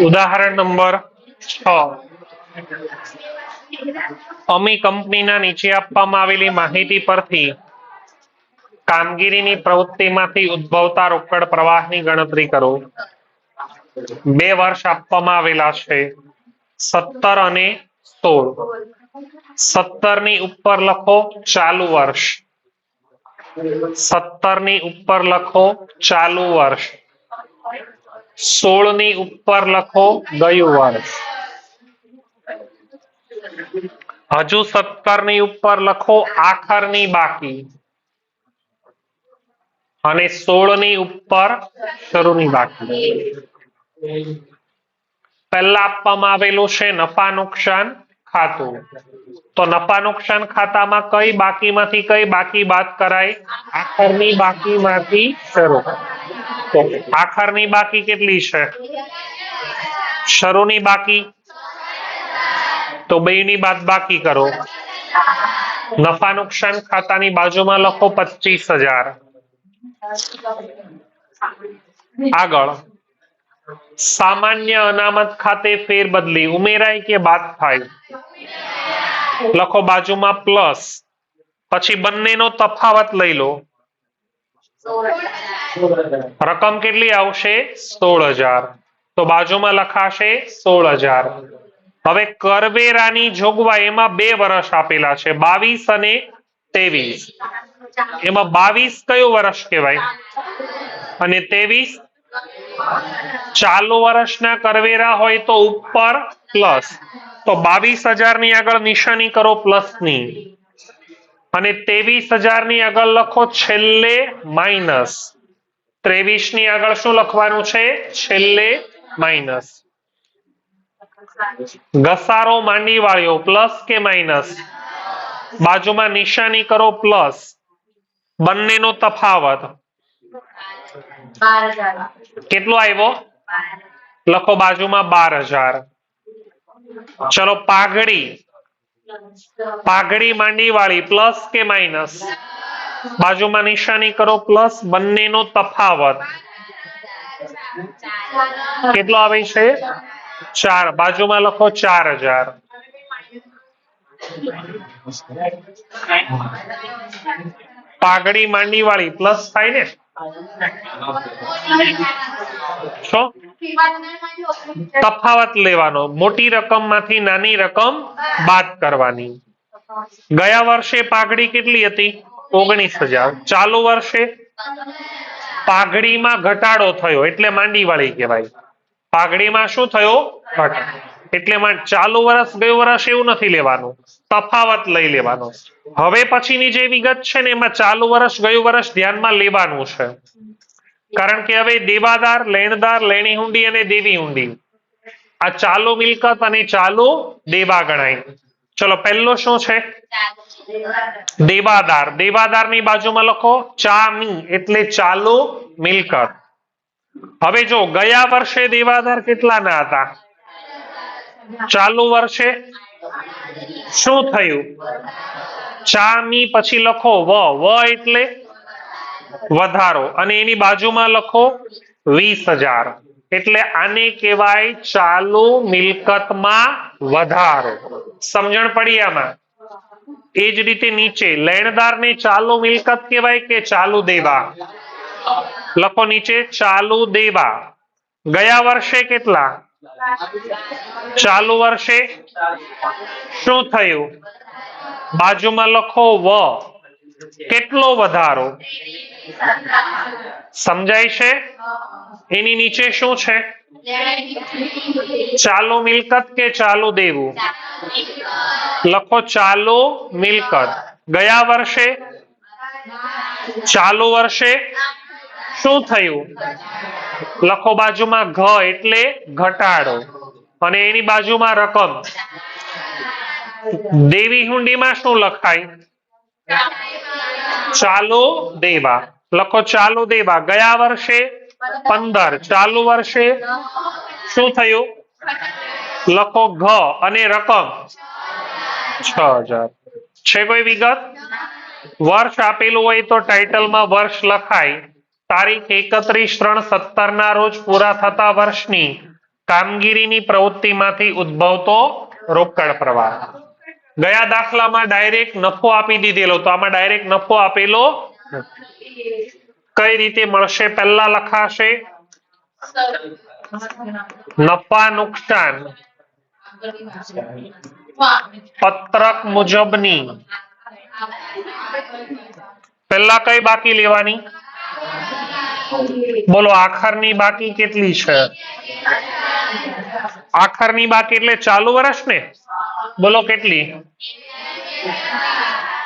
ઉદાહરણ નંબર છ. અમી કંપનીના નીચે આપવામાં આવેલી માહિતી પરથી કામગીરીની પ્રવૃત્તિમાંથી ઉદ્ભવતા રોકડ પ્રવાહની ગણતરી કરો. બે વર્ષ આપવામાં આવેલા છે. સત્તર અને સોળ. સત્તરની ઉપર લખો ચાલુ વર્ષ. સત્તરની ઉપર લખો ચાલુ વર્ષ. સોળની ઉપર લખો ગયું વર્ષ હજુ સત્તરની ઉપર લખો આખરની બાકી. અને સોળની ઉપર શરૂની બાકી. પહેલા આપવામાં આવેલું છે નફા નુકસાન ખાતું. તો નફા નુકસાન ખાતામાં કઈ બાકીમાંથી કઈ બાકી બાદ કરાય? આખરની બાકીમાંથી શરૂ. તો આખરની બાકી કેટલી છે? શરૂની બાકી? તો બેની બાદ બાકી કરો. નફા નુકસાન ખાતાની બાજુમાં લખો પચીસ હજાર. આગળ. સામાન્ય અનામત ખાતે ફેરબદલી ઉમેરાય કે બાદ થાય? લખો બાજુમાં પ્લસ. પછી બંનેનો તફાવત લઈ લો. રકમ કેટલી આવશે? સોળ હજાર. તો બાજુમાં લખાશે સોળ હજાર. હવે કરવેરાની જોગવાઈ એમાં બે વર્ષ આપેલા છે, બાવીસ અને ત્રેવીસ. એમાં બાવીસ કયું વર્ષ કહેવાય? અને ત્રેવીસ? ચાલુ વર્ષના કરવેરા હોય તો ઉપર પ્લસ. તો બાવીસ હજારની આગળ નિશાની કરો પ્લસની અને ત્રેવીસ હજારની આગળ લખો છેલ્લે માઇનસ. ત્રેવીસની આગળ શું લખવાનું છે? છેલ્લે માઇનસ. ઘસારો માંડી વાળ્યો પ્લસ કે માઇનસ? બાજુમાં નિશાની કરો પ્લસ. બંનેનો તફાવત. કેટલો આવ્યો? લખો બાજુમાં બાર હજાર. ચલો પાઘડી. પાઘડી માંડી વાળી પ્લસ કે માઇનસ બાજુમાં નિશાની કરો પ્લસ બંનેનો તફાવત. કેટલો આવે છે? ચાર. બાજુમાં લખો ચાર હજાર. પાઘડી માંડી વાળી પ્લસ થાય ને? શું? તફાવત લેવાનો. મોટી રકમમાંથી નાની રકમ બાદ કરવાની. ગયા વર્ષે પાઘડી કેટલી હતી? ઓગણીસ હજાર. ચાલુ વર્ષે પાઘડીમાં ઘટાડો થયો. એટલે માંડી વાળી કહેવાય. પાઘડીમાં શું થયો? ઘટાડો. એટલે ચાલુ વર્ષ, ગયું વર્ષ એવું નથી લેવાનું. તફાવત લઈ લેવાનો. હવે પછીની જે વિગત છે ને, એમાં ચાલુ વર્ષ, ગયું વર્ષ ધ્યાનમાં લેવાનું છે. કારણ કે હવે દેવાદાર, લેણદાર, લેણી હુંડી અને દેવી હુંડી. આ ચાલુ મિલકત અને ચાલુ દેવા ગણાય. ચલો, પહેલો શું છે? દેવાદાર. દેવાદારની બાજુમાં લખો, ચામી, એટલે ચાલુ મિલકત. હવે જો, ગયા વર્ષે દેવાદાર કેટલાના હતા? ચાલુ વર્ષે શું થયું? ચામી પછી લખો વ. વ એટલે વધારો. અને એની બાજુમાં લખો વીસ હજાર. એટલે આને કહેવાય ચાલુ મિલકતમાં વધારો. સમજણ પડી આમાં? એ જ રીતે નીચે, લેણદારને ચાલુ મિલકત કહેવાય કે ચાલુ દેવા? લખો નીચે, ચાલુ દેવા. ગયા વર્ષે કેટલા? ચાલુ વર્ષે શું થયું? બાજુમાં લખો વ. કેટલો વધારો? સમજાય છે? એની નીચે શું છે? ચાલુ મિલકત કે ચાલુ દેવું? લખો ચાલુ મિલકત. ગયા વર્ષે? ચાલુ વર્ષે શું થયું? લખો બાજુમાં ઘ એટલે ઘટાડો. અને એની બાજુમાં રકમ. દેવી હુંડીમાં શું લખાય? ચાલુ દેવા. લખો ચાલુ દેવા. ગયા વર્ષે પંદર. ચાલુ વર્ષે શું થયું? લખો ઘ અને રકમ. છ હજાર. છે કોઈ વિગત? વર્ષ આપેલું હોય તો ટાઇટલમાં વર્ષ લખાય. તારીખ એકત્રીસ ત્રણ સત્તર ના રોજ પૂરા થતા વર્ષની કામગીરીની પ્રવૃત્તિમાંથી ઉદ્ભવતો રોકડ પ્રવાહ. ગયા દાખલામાં ડાયરેક્ટ નફો આપી દીધેલો, તો આમાં ડાયરેક્ટ નફો આપેલો કઈ રીતે મળશે પહેલા લખાશે? નફા નુકસાન. પત્રક મુજબની. પહેલા કઈ બાકી લેવાની? બોલો, આખરની બાકી કેટલી છે? આખરની બાકી એટલે ચાલુ વર્ષ ને? બોલો, કેટલી?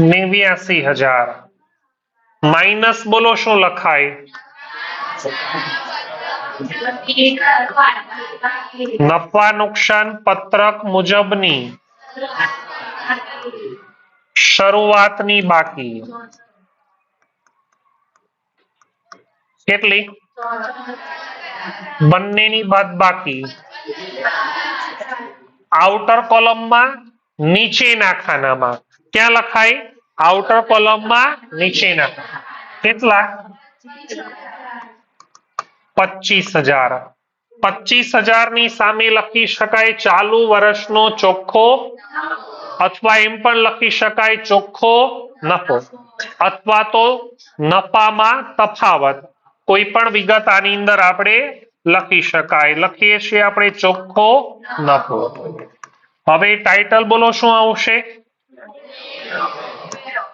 નેવ્યાસી હજાર. માઇનસ બોલો, શું લખાય? નફા, નુકસાન, પત્રક મુજબની. શરૂઆતની બાકી. કેટલી? બંનેની બાદ બાકી. આઉટર કોલમમાં નીચેના ખાનામાં ક્યાં લખાય? આઉટર કોલમમાં નીચેના કેટલા? પચીસ હજાર. પચીસ હજારની સામે લખી શકાય ચાલુ વર્ષનો ચોખ્ખો અથવા એમ પણ લખી શકાય ચોખ્ખો નફો. અથવા તો નફામાં તફાવત. કોઈ પણ વિગત આની અંદર આપણે લખી શકાય. લખીએ છીએ આપણે ચોખ્ખો નફો. હવે ટાઇટલ બોલો, શું આવશે?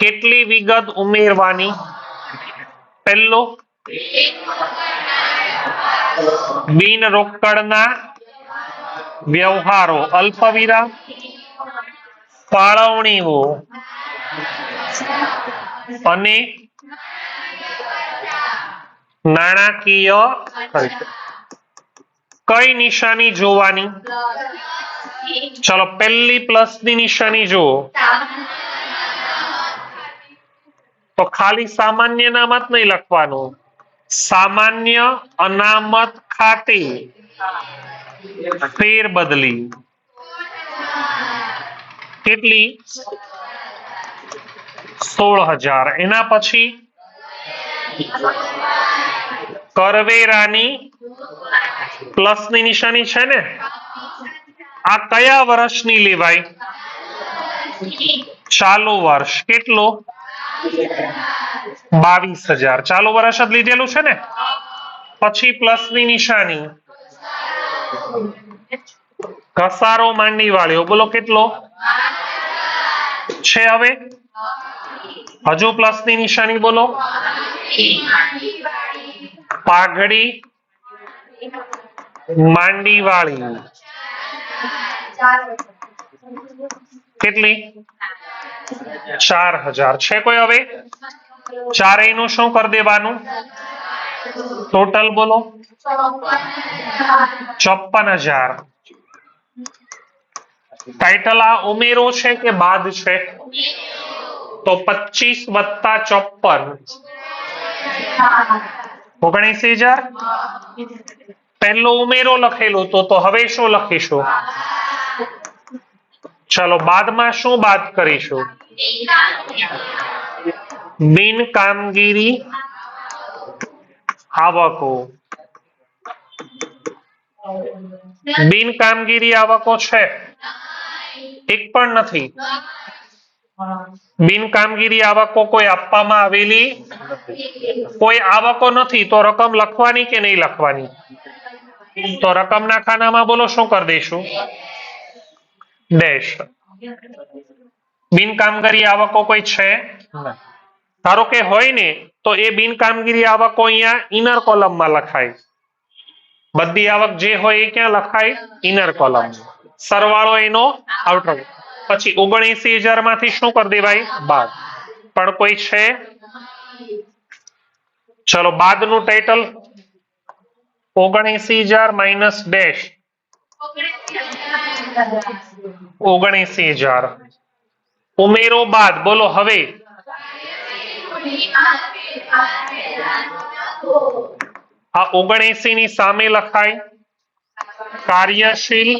કેટલી વિગત ઉમેરવાની? પહેલો. બિન રોકડના વ્યવહારો. અલ્પવિરામ. ફાળવણીઓ. અને નાણાકીય કઈ નિશાની જોવાની? ચલો પહેલી પ્લસની નિશાની જુઓ. તો ખાલી સામાન્ય અનામત નહીં લખવાનું. સામાન્ય અનામત ખાતે ફેર બદલી કેટલી? સોળ હજાર એના પછી? કરવેરાની પ્લસની નિશાની છે ને? આ કયા વર્ષની લેવાય? ચાલુ વર્ષ કેટલો? બાવીસ હજાર. ચાલુ વર્ષ જ લીધેલું છે ને? પછી પ્લસની નિશાની. ઘસારો માંડી વાળ્યો. બોલો કેટલો? છે હવે? હજુ પ્લસની નિશાની બોલો. પાઘડી માંડી વાળી કેટલી? ચાર હજાર. છે કોઈ હવે? ચારેયનું શું કરી દેવાનું? ટોટલ બોલો. ચોપન હજાર. ટાઇટલ આ ઉમેરો છે કે બાદ છે? તો પચીસ વત્તા ચોપન ઓગણીસી હજાર? પહેલો ઉમેરો લખેલો તો તો હવે શું લખીશું? ચલો, બાદમાં શું બાદ કરીશું? બિન કામગીરી આવકો. બિન કામગીરી આવકો છે. એક પણ નથી. બિન કામગીરી આવકો કોઈ આપવામાં આવેલી કોઈ આવકો નથી, તો રકમ લખવાની કે નહીં લખવાની? તો રકમના ખાનામાં બોલો, શું કરી દઈશું? ડેશ બિન કામગીરી આવકો કોઈ છે? ધારો કે હોય ને, તો એ બિન કામગીરી આવકો અહીંયા ઇનર કોલમમાં લખાય. બધી આવક જે હોય એ ક્યાં લખાય? ઇનર કોલમ સરવાળો એનો આઉટર પછી ઓગણએસી હજારમાંથી શું કરી દેવાય? બાદ પણ કોઈ છે? ચલો બાદનું ટાઇટલ ઓગણએસી હજાર માઇનસ ડેશ ઓગણએસી હજાર. ઉમેરો બાદ. બોલો હવે. આ ઓગણએસી ની સામે લખાય. કાર્યશીલ.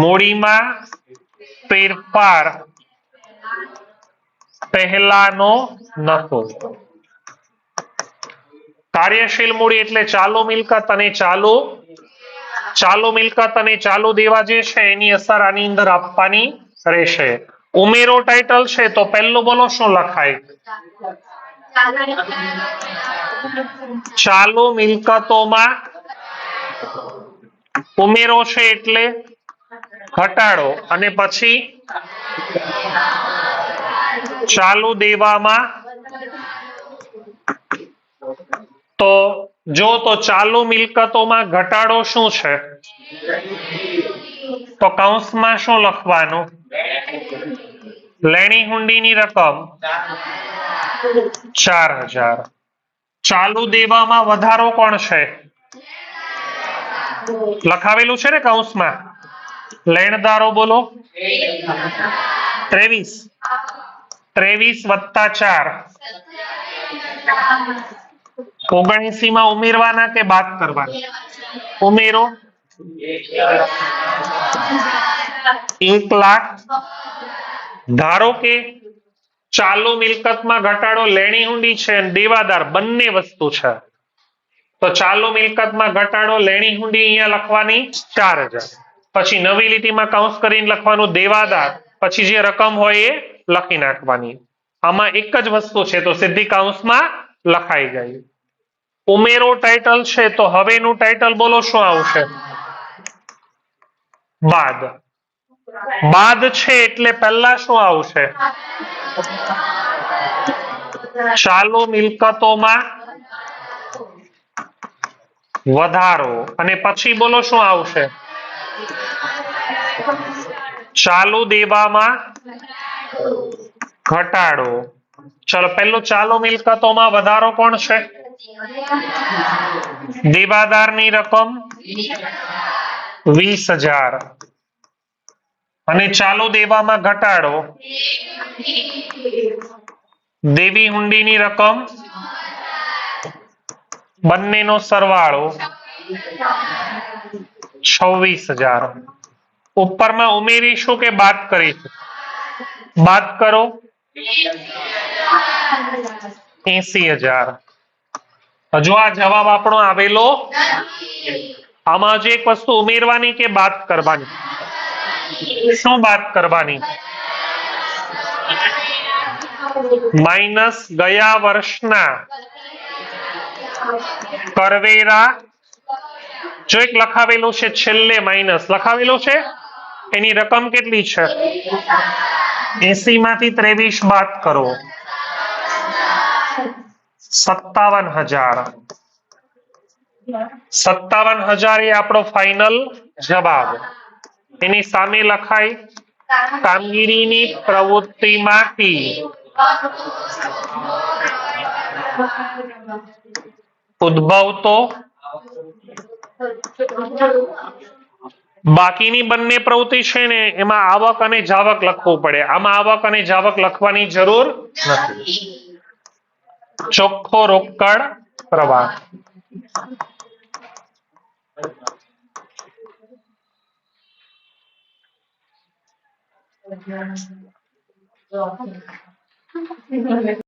મૂડીમાં ફેરફાર પહેલાનો નફો. કાર્યશીલ મૂડી એટલે ચાલુ મિલકત અને ચાલુ ચાલુ મિલકત અને ચાલુ દેવા જે છે એની અસર આની અંદર આપવાની રહેશે. ઉમેરો ટાઇટલ છે તો પહેલું બોલો શું લખાય? ચાલુ મિલકતોમાં ઉમેરો છે એટલે ઘટાડો. અને પછી ચાલુ દેવામાં તો જો તો ચાલુ મિલકતોમાં ઘટાડો શું છે? તો કૌંસમાં શું લખવાનું? લેણી હુંડીની રકમ ચાર હજાર. ચાલુ દેવામાં વધારો કોણ છે? લખાવેલું છે ને કૌંસમાં? લેણદારો બોલો. ત્રેવીસ. ત્રેવીસ વત્તા ચાર. ઓગણસી માં ઉમેરવાના કે બાદ કરવાના? ઉમેરો. એક લાખ. ધારો કે ચાલુ મિલકતમાં ઘટાડો લેણી હુંડી છે દેવાદાર બંને વસ્તુ છે. તો ચાલુ મિલકતમાં ઘટાડો લેણી હુંડી અહીંયા લખવાની ચાર પછી નવી લીટીમાં કાઉન્સ કરીને લખવાનું દેવાદાર. પછી જે રકમ હોય એ લખી નાખવાની. આમાં એક જ વસ્તુ છે તો સીધી કાઉન્સમાં લખાઈ ગઈ. ઉમેરો ટાઇટલ છે તો હવેનું ટાઇટલ બોલો, શું આવશે? બાદ. બાદ છે એટલે પહેલા શું આવશે? ચાલુ મિલકતોમાં વધારો. અને પછી બોલો શું આવશે? ચાલુ દેવામાં ઘટાડો. ચલો પેલું ચાલુ મિલકતોમાં વધારો કોણ છે? દેવાદારની રકમ વીસ હજાર. અને ચાલુ દેવામાં ઘટાડો. દેવી હુંડીની રકમ બંનેનો સરવાળો છવ્વીસ હજાર. ઉપરમાં ઉમેરીશું કે બાદ કરીશું? બાદ કરો. એસી હજાર. હજુ આ જવાબ આપણો આવેલો આમાં જે એક વસ્તુ ઉમેરવાની કે બાદ કરવાની? શું બાદ કરવાની? માઇનસ ગયા વર્ષના કરવેરા જો એક લખાવેલું છે છેલ્લે માઇનસ લખાવેલું છે? એની રકમ કેટલી છે? એસી માંથી ત્રેવીસ બાદ કરો. સત્તાવન હજાર. સત્તાવન હજાર એ આપણો ફાઇનલ જવાબ. એની સામે લખાય, કામગીરીની પ્રવૃત્તિમાંથી ઉદ્ભવતો બાકીની બંને પ્રવૃત્તિ છે ને એમાં આવક અને જાવક લખવું પડે આમાં આવક અને જાવક લખવાની જરૂર નથી ચોખ્ખો રોકડ પ્રવાહ